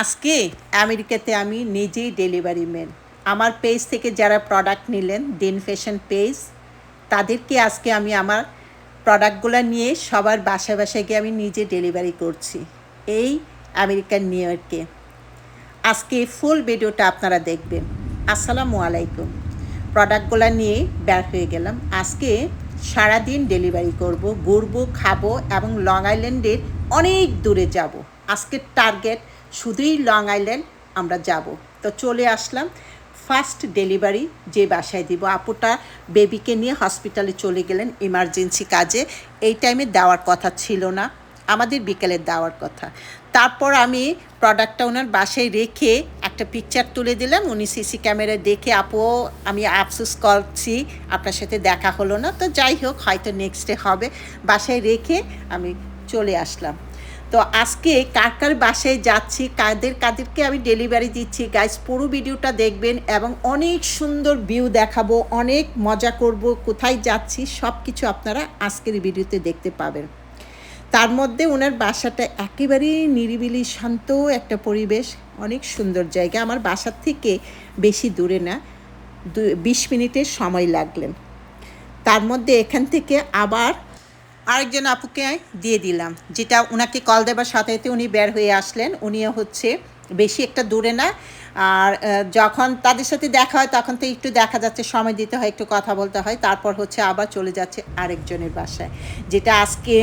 আজকে আমেরিকাতে আমি নিজেই ডেলিভারি ম্যান। আমার পেজ থেকে যারা প্রোডাক্ট নিলেন দিন ফ্যাশন পেজ, তাদেরকে আজকে আমি আমার প্রোডাক্টগুলো নিয়ে সবার বাসায় বাসায় গিয়ে আমি নিজে ডেলিভারি করছি, এই আমেরিকান নিউ ইয়র্কে আজকে ফুল ভিডিওটা আপনারা দেখবেন। আসসালামু আলাইকুম। প্রোডাক্টগুলো নিয়ে বের হয়ে গেলাম। আজকে সারাদিন ডেলিভারি করব, ঘুরবো, খাব এবং লং আইল্যান্ডের অনেক দূরে যাব। আজকের টার্গেট শুধুই লং আইল্যান্ড, আমরা যাব। তো চলে আসলাম ফার্স্ট ডেলিভারি যে বাসায় দিব। আপুটা বেবিকে নিয়ে হসপিটালে চলে গেলেন ইমার্জেন্সি কাজে। এই টাইমে দেওয়ার কথা ছিল না, আমাদের বিকেলে দেওয়ার কথা। তারপর আমি প্রোডাক্টটা ওনার বাসায় রেখে একটা পিকচার তুলে দিলাম। উনি সিসি ক্যামেরায় দেখে, আপু, আমি আফসোস করছি, আপনার সাথে দেখা হলো না। তো যাই হোক, হয়তো নেক্সট ডে হবে। বাসায় রেখে আমি চলে আসলাম। তো আজকে কার কার বাসায় যাচ্ছি, কাদের কাদেরকে আমি ডেলিভারি দিচ্ছি গাইস পুরো ভিডিওটা দেখবেন এবং অনেক সুন্দর ভিউ দেখাবো, অনেক মজা করব, কোথায় যাচ্ছি সব কিছু আপনারা আজকের ভিডিওতে দেখতে পাবেন। তার মধ্যে ওনার বাসাটা একেবারেই নিরিবিলি, শান্ত একটা পরিবেশ, অনেক সুন্দর জায়গা। আমার বাসার থেকে বেশি দূরে না, দু বিশ মিনিটের সময় লাগলেন। তার মধ্যে এখান থেকে আবার আরেকজন আপুকে দিয়ে দিলাম, যেটা ওনাকে কল দেবার সাথে উনি বের হয়ে আসলেন। উনিও হচ্ছে বেশি একটা দূরে না। আর যখন তাদের সাথে দেখা হয়, তখন তো একটু দেখা যাচ্ছে, সময় দিতে হয়, একটু কথা বলতে হয়। তারপর হচ্ছে আবার চলে যাচ্ছে আরেকজনের বাসায়। যেটা আজকে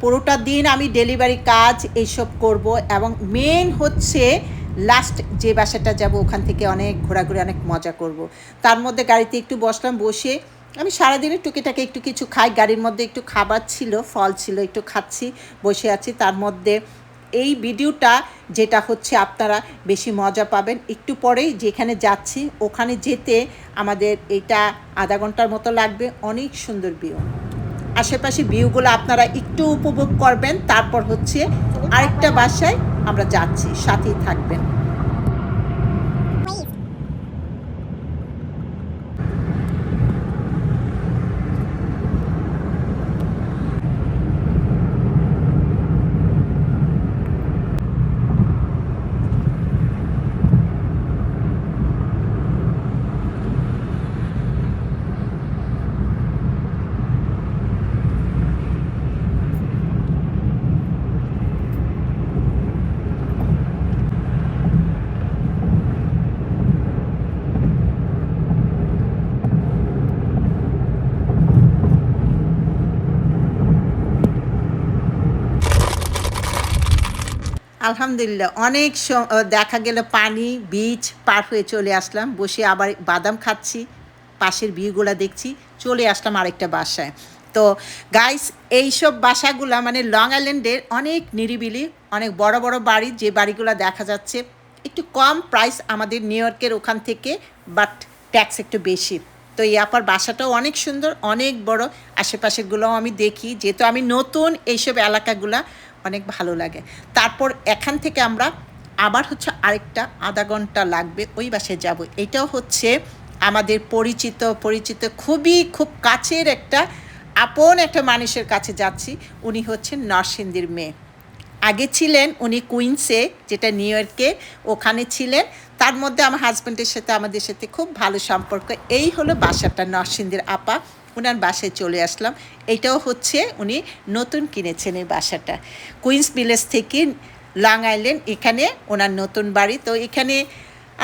পুরোটা দিন আমি ডেলিভারি কাজ এইসব করব এবং মেন হচ্ছে লাস্ট যে বাসাটা যাব, ওখান থেকে অনেক ঘোরাঘুরি, অনেক মজা করব। তার মধ্যে গাড়িতে একটু বসলাম, বসে আমি সারাদিনে টুকিটাকে একটু কিছু খাই। গাড়ির মধ্যে একটু খাবার ছিল, ফল ছিল, একটু খাচ্ছি, বসে আছি। তার মধ্যে এই ভিডিওটা যেটা হচ্ছে আপনারা বেশি মজা পাবেন। একটু পরেই যেখানে যাচ্ছি, ওখানে যেতে আমাদের এটা আধা ঘণ্টার মতো লাগবে। অনেক সুন্দর ভিউ আশেপাশে ভিউগুলো আপনারা একটু উপভোগ করবেন। তারপর হচ্ছে আরেকটা বাসায় আমরা যাচ্ছি, সাথেই থাকবেন। আলহামদুলিল্লাহ, অনেক দেখা গেল পানি বীচ পার হয়ে চলে আসলাম। বসে আবার বাদাম খাচ্ছি, পাশের ভিউগুলো দেখছি, চলে আসলাম আরেকটা বাসায়। তো গাইস এইসব বাসাগুলা মানে লং আইল্যান্ডের অনেক নিরিবিলি, অনেক বড় বড় বাড়ি, যে বাড়িগুলো দেখা যাচ্ছে, একটু কম প্রাইস আমাদের নিউ ইয়র্কের ওখান থেকে বাট ট্যাক্স একটু বেশি। তো এই আপার বাসাটাও অনেক সুন্দর, অনেক বড় আশেপাশেরগুলোও আমি দেখি। যেহেতু আমি নতুন এইসব এলাকাগুলা অনেক ভালো লাগে। তারপর এখান থেকে আমরা আবার হচ্ছে আরেকটা আধা ঘণ্টা লাগবে ওই বাসে যাব। এটাও হচ্ছে আমাদের পরিচিত পরিচিত খুবই খুব কাছের একটা, আপন একটা মানুষের কাছে যাচ্ছি। উনি হচ্ছেন নরসিংদীর মেয়ে। আগে ছিলেন উনি কুইন্সে, যেটা নিউ ইয়র্কে, ওখানে ছিলেন। তার মধ্যে আমার হাজব্যান্ডের সাথে, আমাদের সাথে খুব ভালো সম্পর্ক। এই হলো বাসাটা নরসিংদীর আপা। ওনার বাসায় চলে আসলাম। এটাও হচ্ছে উনি নতুন কিনেছেন এই বাসাটা। কুইন্স ভিলেজ থেকে লং আইল্যান্ড এখানে ওনার নতুন বাড়ি। তো এখানে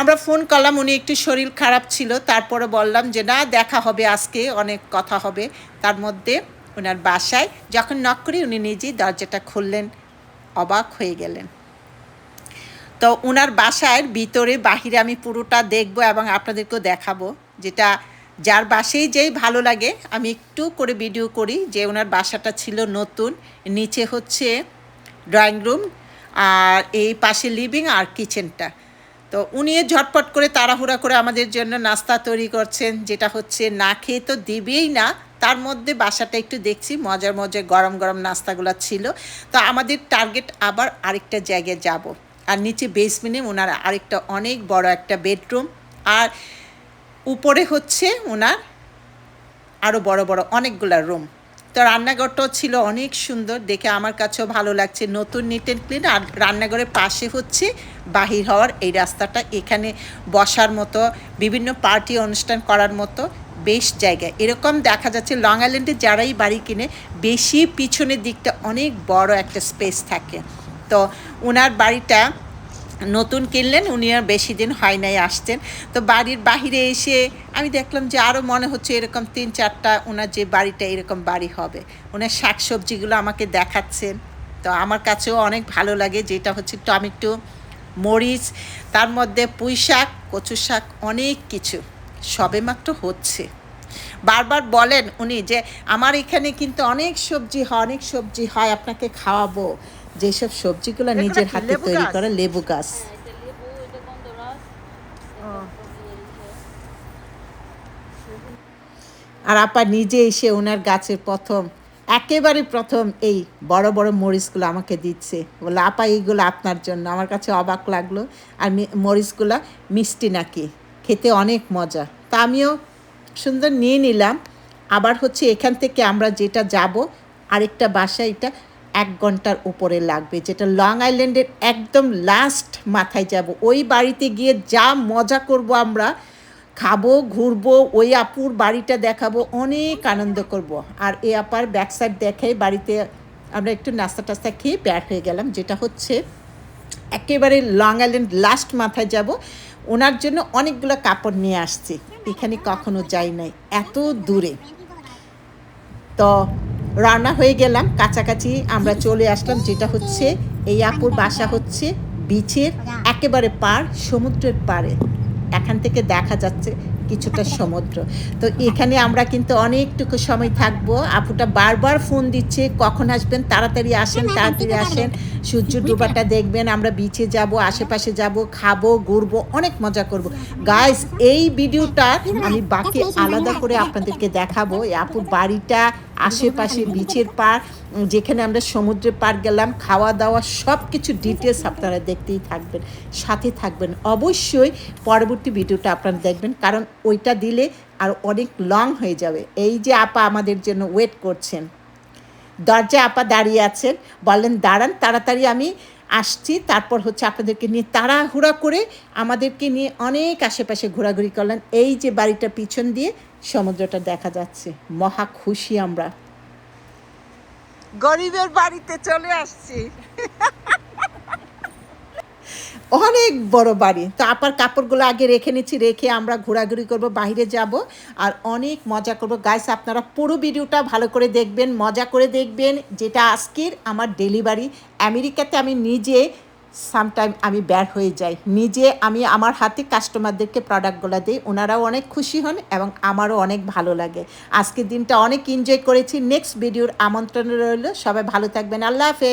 আমরা ফোন করলাম, উনি একটু শরীর খারাপ ছিল। তারপরে বললাম যে, না, দেখা হবে আজকে, অনেক কথা হবে। তার মধ্যে ওনার বাসায় যখন নক করি, উনি নিজেই দরজাটা খুললেন, অবাক হয়ে গেলেন। তো ওনার বাসার ভিতরে, বাহিরে আমি পুরোটা দেখব এবং আপনাদেরকেও দেখাবো। যেটা যার বাসেই যেই ভালো লাগে, আমি একটু করে ভিডিও করি যে ওনার বাসাটা ছিল নতুন, নিচে হচ্ছে ড্রয়িং রুম আর এই পাশে লিভিং আর কিচেনটা তো উনি ঝটপট করে তাড়াহুড়া করে আমাদের জন্য নাস্তা তৈরি করছেন, যেটা হচ্ছে না খেয়ে তো দিবেই না। তার মধ্যে বাসাটা একটু দেখছি, মজার মজার গরম গরম নাস্তাগুলো ছিল। তো আমাদের টার্গেট আবার আরেকটা জায়গায় যাব। আর নিচে বেসমেন্টে ওনার আরেকটা অনেক বড় একটা বেডরুম আর উপরে হচ্ছে ওনার আরও বড় বড় অনেকগুলো রুম তো রান্নাঘরটাও ছিল অনেক সুন্দর, দেখে আমার কাছেও ভালো লাগছে। নতুন নিট অ্যান্ড ক্লিন আর রান্নাঘরের পাশে হচ্ছে বাহির হওয়ার এই রাস্তাটা। এখানে বসার মতো, বিভিন্ন পার্টি অনুষ্ঠান করার মতো বেশ জায়গা। এরকম দেখা যাচ্ছে লং আইল্যান্ডে যারাই বাড়ি কিনে, বেশি পিছনের দিকটা অনেক বড় একটা স্পেস থাকে। তো ওনার বাড়িটা নতুন কিনলেন, উনি আর বেশি দিন হয় নাই, আসছেন। তো বাড়ির বাহিরে এসে আমি দেখলাম যে আরও মনে হচ্ছে এরকম তিন চারটা ওনার যে বাড়িটা এরকম বাড়ি হবে। ওনার শাক সবজিগুলো আমাকে দেখাচ্ছেন। তো আমার কাছেও অনেক ভালো লাগে, যেটা হচ্ছে টমেটো, মরিচ, তার মধ্যে পুঁই শাক কচু শাক, অনেক কিছু। সবেমাত্র হচ্ছে। বারবার বলেন উনি যে, আমার এখানে কিন্তু অনেক সবজি হয়, অনেক সবজি হয়, আপনাকে খাওয়াবো। যেসব সবজিগুলো নিজের হাতে তৈরি? করা লেবু গাছ। হ্যাঁ, এটা লেবু এটা গন্ধরাজ আর আপা নিজে এসে ওনার গাছের প্রথম একেবারে প্রথম এই বড় বড় মরিচগুলো আমাকে দিচ্ছে। বলে আপা এইগুলো আপনার জন্য। আমার কাছে অবাক লাগল আর মরিচগুলো মিষ্টি নাকি? খেতে অনেক মজা। তা আমিও সুন্দর নিয়ে নিলাম। আবার হচ্ছে এখান থেকে আমরা যেটা যাব আরেকটা বাসা এটা এক ঘণ্টার উপরে লাগবে, যেটা লং আইল্যান্ডের একদম লাস্ট মাথায় যাব। ওই বাড়িতে গিয়ে যা মজা করব আমরা, খাব, ঘুরবো, ওই আপুর বাড়িটা দেখাবো, অনেক আনন্দ করব। আর এ আপার ব্যাক সাইড দেখে বাড়িতে আমরা একটু নাস্তা টাস্তা খেয়ে বের হয়ে গেলাম, যেটা হচ্ছে একেবারে লং আইল্যান্ড লাস্ট মাথায় যাব। ওনার জন্য অনেকগুলো কাপড় নিয়ে আসছি, এখানে কখনো যাই নাই, এত দূরে। তো রান্না হয়ে গেলাম। কাছাকাছি আমরা চলে আসলাম যেটা হচ্ছে এই আপুর বাসা হচ্ছে বিচের একেবারে পার সমুদ্রের পাড়ে। এখান থেকে দেখা যাচ্ছে কিছুটা সমুদ্র। তো এখানে আমরা কিন্তু অনেকটুকু সময় থাকব। আপুটা বারবার ফোন দিচ্ছে কখন আসবেন তাড়াতাড়ি আসেন তাড়াতাড়ি আসেন। সূর্য ডুবাটা দেখবেন আমরা বিচে যাব আশেপাশে যাব খাব ঘুরবো অনেক মজা করব। গাইস এই ভিডিওটা আমি বাকি আলাদা করে আপনাদেরকে দেখাবো। এই আপুর বাড়িটা আশেপাশে বিচের পার্ক যেখানে আমরা সমুদ্রের পার গেলাম, খাওয়া দাওয়া সব কিছু ডিটেলস আপনারা দেখতেই থাকবেন, সাথে থাকবেন। অবশ্যই পরবর্তী ভিডিওটা আপনারা দেখবেন, কারণ ওইটা দিলে আর অনেক লং হয়ে যাবে। এই যে আপা আমাদের জন্য ওয়েট করছেন। দরজায় আপা দাঁড়িয়ে আছেন বলেন দাঁড়ান, তাড়াতাড়ি আমি আসছি, তারপর হচ্ছে আপনাদেরকে নিয়ে তাড়াহুড়া করে আমাদেরকে নিয়ে অনেক আশেপাশে ঘোরাঘুরি করলেন। এই যে বাড়িটা পিছন দিয়ে সমুদ্রটা দেখা যাচ্ছে। মহা খুশি আমরা। গরিবের বাড়িতে চলে আসছি। অনেক বড় বাড়ি। তো আপার কাপড়গুলো আগে রেখে নিচ্ছি, রেখে আমরা ঘোরাঘুরি করব, বাইরে যাব আর অনেক মজা করব। গাইস আপনারা পুরো ভিডিওটা ভালো করে দেখবেন, মজা করে দেখবেন। যেটা আজকের আমার ডেলিভারি, আমেরিকাতে আমি নিজে সামটাইম আমি বের হয়ে যাই। নিজে আমি আমার হাতে কাস্টমারদেরকে প্রোডাক্টগুলো দিই, ওনারাও অনেক খুশি হন এবং আমারও অনেক ভালো লাগে। আজকের দিনটা অনেক এনজয় করেছি। নেক্সট ভিডিওর আমন্ত্রণ রইল। সবাই ভালো থাকবেন। আল্লাহ হাফেজ।